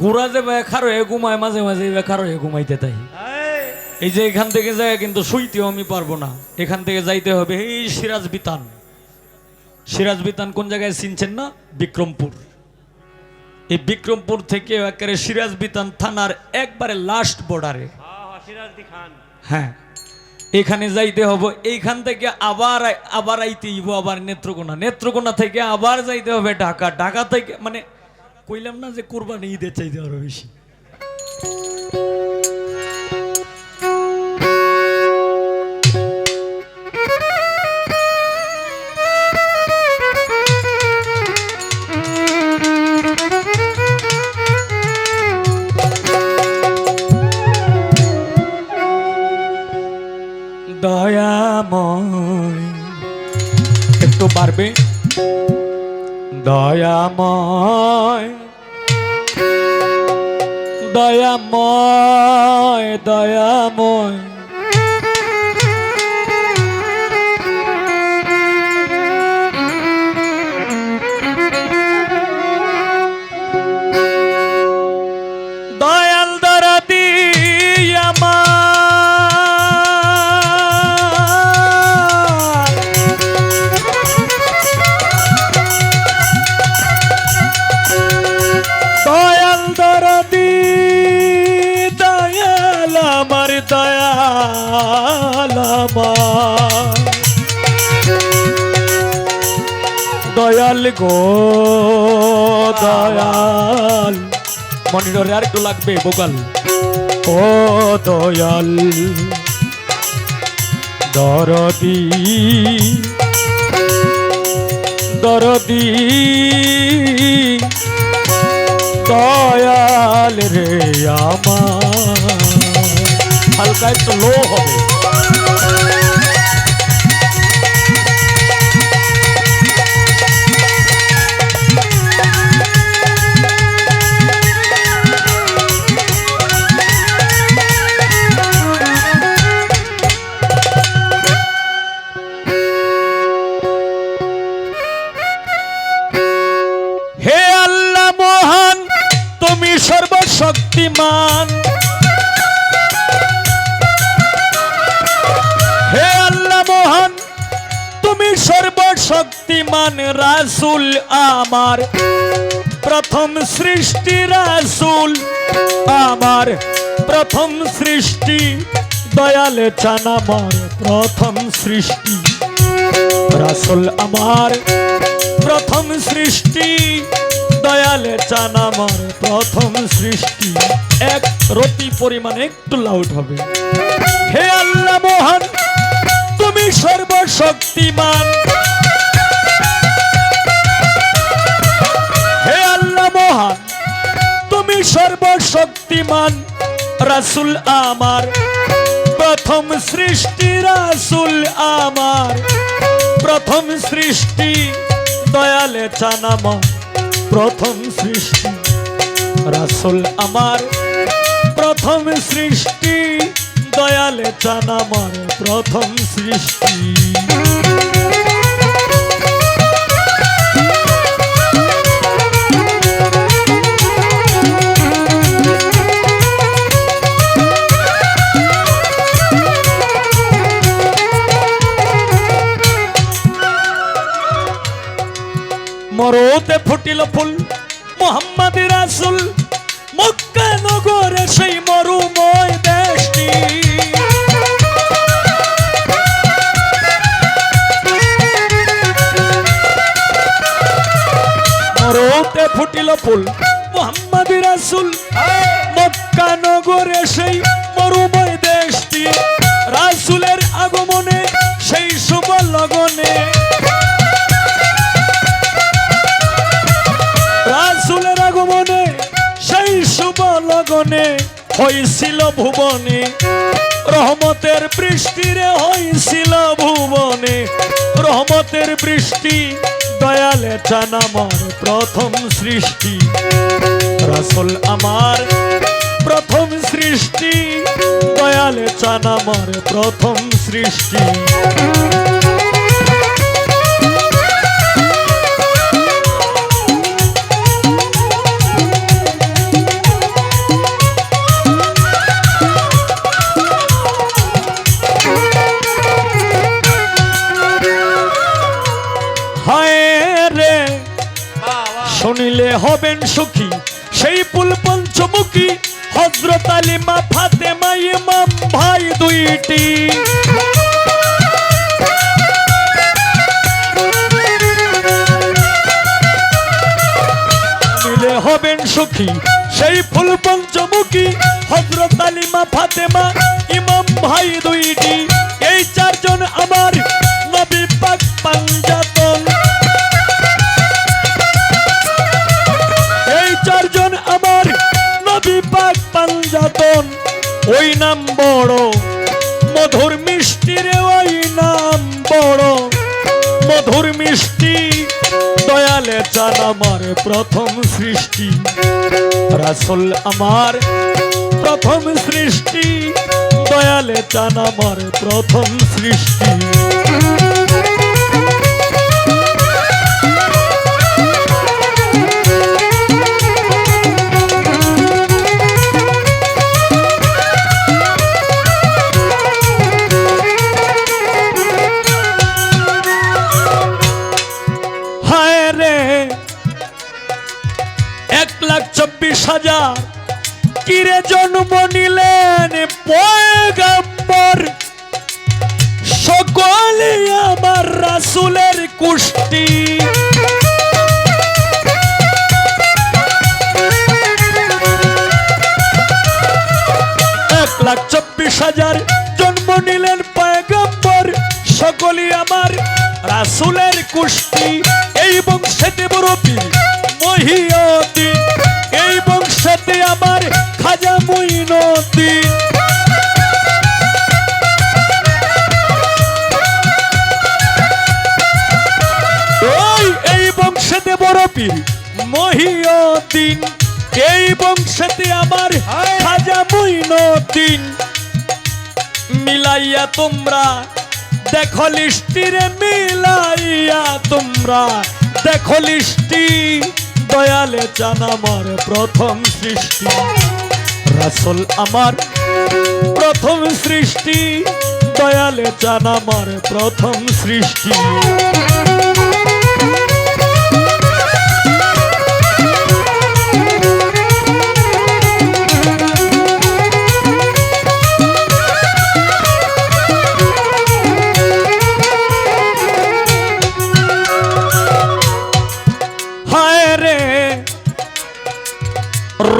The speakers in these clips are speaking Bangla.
ঘোরা যে বেখার হয়ে ঘুমায়, মাঝে মাঝে বেখার হয়ে ঘুমাইতে তাই। এই যে এখান থেকে যায় কিন্তু শুইতেও আমি পারব না। এখান থেকে যাইতে হবে, এই সিরাজ বিতান সিরাজ বিতান কোন জায়গায় চিনছেন না? বিক্রমপুর। এই বিক্রমপুর থেকে একেবারে সিরাজ বিতান থানার একবারে লাস্ট বর্ডারে হ্যাঁ এখানে যাইতে হবে, এইখান থেকে আবার আবার আইতে হইব, আবার নেত্রকোনা। নেত্রকোনা থেকে আবার যাইতে হবে ঢাকা। ঢাকা থেকে মানে কইলাম না যে কোরবানি ঈদের চাইতে আরও বেশি। দয়াময় দয়াময়। দয়াল গো, দয়াল। মনিটরে আর একটু লাগবে বোকাল ও দয়াল, দরদি দরদি, দয়াল রে আমার। হালকা একটু লো হবে। সর্বশক্তিমান হে আল্লাহ মহান, তুমি সর্বশক্তিমান রাসুল আমার। প্রথম সৃষ্টি রাসুল আমার। প্রথম সৃষ্টি, দয়ালে চান আমার। প্রথম সৃষ্টি রাসুল আমার। প্রথম সৃষ্টি দয়ালে চান আমার প্রথম সৃষ্টি। এক রতি পরিমাণে একটু লাউড হবে। হে আল্লাহ মহান, তুমি সর্বশক্তিমান। হে আল্লাহ মহান, তুমি সর্বশক্তিমান। রাসুল আমার, প্রথম সৃষ্টি রাসুল আমার। প্রথম সৃষ্টি দয়ালে চান আমার। প্রথম সৃষ্টি। রাসুল আমার প্রথম সৃষ্টি। দয়ালে চান আমার প্রথম সৃষ্টি। ফুল মোহাম্মদ রাসুল, মক্কা নগরে সেই মরুময় দেশটি। মরতে ফুটিল ফুল, মোহাম্মদ রাসুল, মক্কা নগরে সেই হয়েছিল ভুবনে, রহমতের বৃষ্টিরে হয়েছিল ভুবনে। রহমতের বৃষ্টি, দয়ালে চান আমার প্রথম সৃষ্টি। রাসুল আমার প্রথম সৃষ্টি, দয়ালে চান আমার প্রথম সৃষ্টি। হজরত ফাতেমা ইমাম ভাই দুইটি। মিলে হবেন সুখী, সেই ফুল পঞ্চমুখী হজরত আলিমা ফাতেমা ইমাম ভাই দুইটি। নাম বড়। মধুর মিষ্টি রে ওই নাম বড়। মধুর মিষ্টি, দয়ালে চান আমার প্রথম সৃষ্টি। রাসুল আমার প্রথম সৃষ্টি, দয়ালে চান আমার প্রথম সৃষ্টি। জন্ম নিলেন পয়গাম্বর। সকলে আমার রাসুলের কুষ্টি। এক লাখ চব্বিশ হাজার জন্ম নিলেন পয়গম্বর। সকলে আমার রাসুলের কুষ্টি। এই বংশেতে বরফি মহিয়তি। এই বংশেতে আমার ওই এই বংশেতে এই বংশেতে আমার খাজা মিলাইয়া তোমরা দেখো লিস্টিরে মিলাইয়া তোমরা। দেখো লিস্টি দয়ালে চান আমার প্রথম সৃষ্টি। রাসুল আমার প্রথম সৃষ্টি দয়ালে জান আমার প্রথম সৃষ্টি।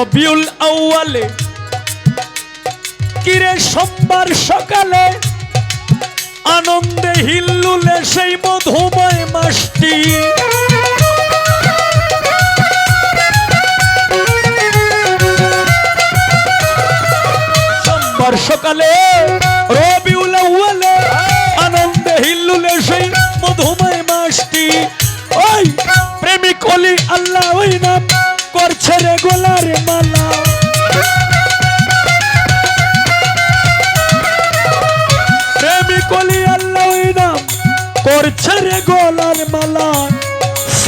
রবিউল আউয়ালে কিরে সোমবার সকালে আনন্দে হিল্লুলে সেই মধুময় মাসটি? সোমবার সকালে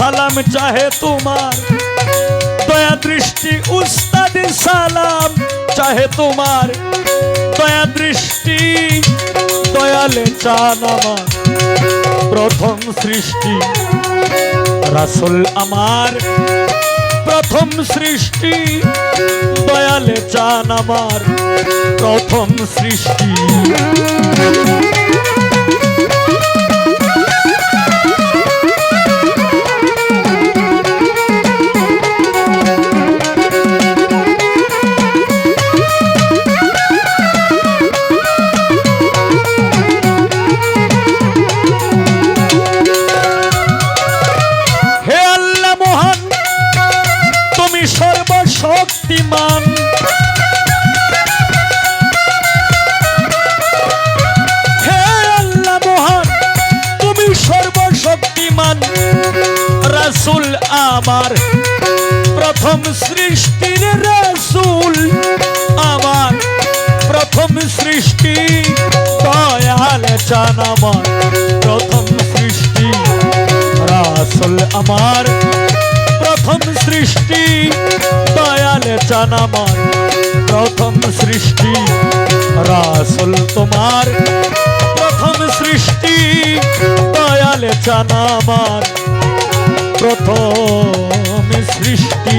সালাম চাহে তোমার। দয়া দৃষ্টি, উস্তাদ সালাম চাহে তোমার। দয়া দৃষ্টি, দয়ালে চান আমার। প্রথম সৃষ্টি রাসুল আমার। প্রথম সৃষ্টি দয়ালে চান আমার। প্রথম সৃষ্টি রাসুল আমার প্রথম সৃষ্টির রাসুল আমার প্রথম সৃষ্টি দয়াল চান আমার প্রথম সৃষ্টি রাসুল আমার প্রথম সৃষ্টি দয়ালে চান আমার প্রথম সৃষ্টি রাসুল তোমার প্রথম সৃষ্টি দয়ালে আমার প্রথম সৃষ্টি।